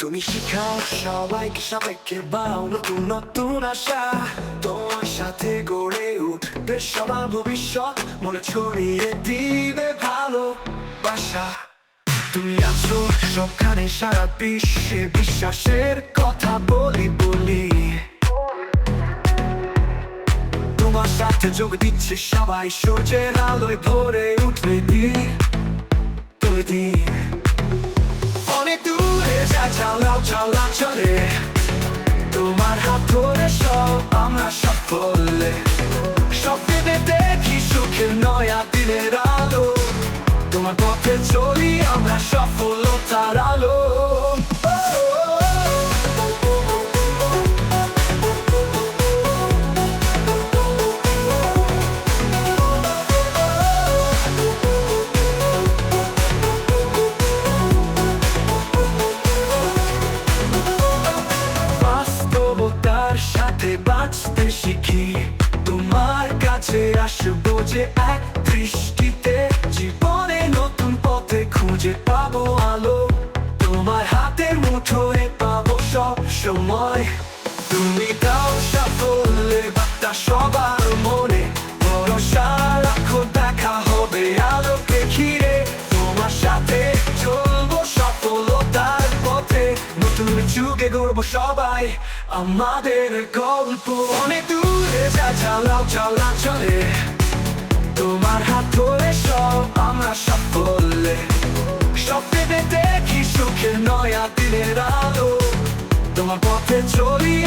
তুমি শিখাও সবাইকে সবাইকে বাও নতুন নতুন আশা। তোমার সাথে গড়ে উঠবে সবার ভবিষ্যৎ। মনে ছড়িয়ে দিবে ভালো বাসা তুমি আছো সবখানে সারা বিশ্বে বিশ্বাসের কথা বলি বলি। তোমার সাথে যোগ দিচ্ছে সবাই, সূর্যের আলোয় ভরে উঠবে দিন। চালা চলে তোমার হাত ধরে সব আমরা সাফল্যে স্বপ্নে দেখি সুখের নয়া দিনের আলো। তোমার পথে চলি আমরা সফলতার আলো। কাছে আসব যে এক দৃষ্টিতে জীবনে নতুন পথে খুঁজে পাবো আলো। তোমার হাতের মুঠোয় পাবো সব সময়। তুমি দাও সাফল্যের বার্তা সবার মনে। নতুন যুগে সবাই, আমাদের গল্প। অনেক দূরে যা চালাও চালা চলে তোমার হাত ধরে সব আমরা সাফল্যে স্বপ্নে দেখি সুখের নয়া দিনের আলো, তোমার পথে চলি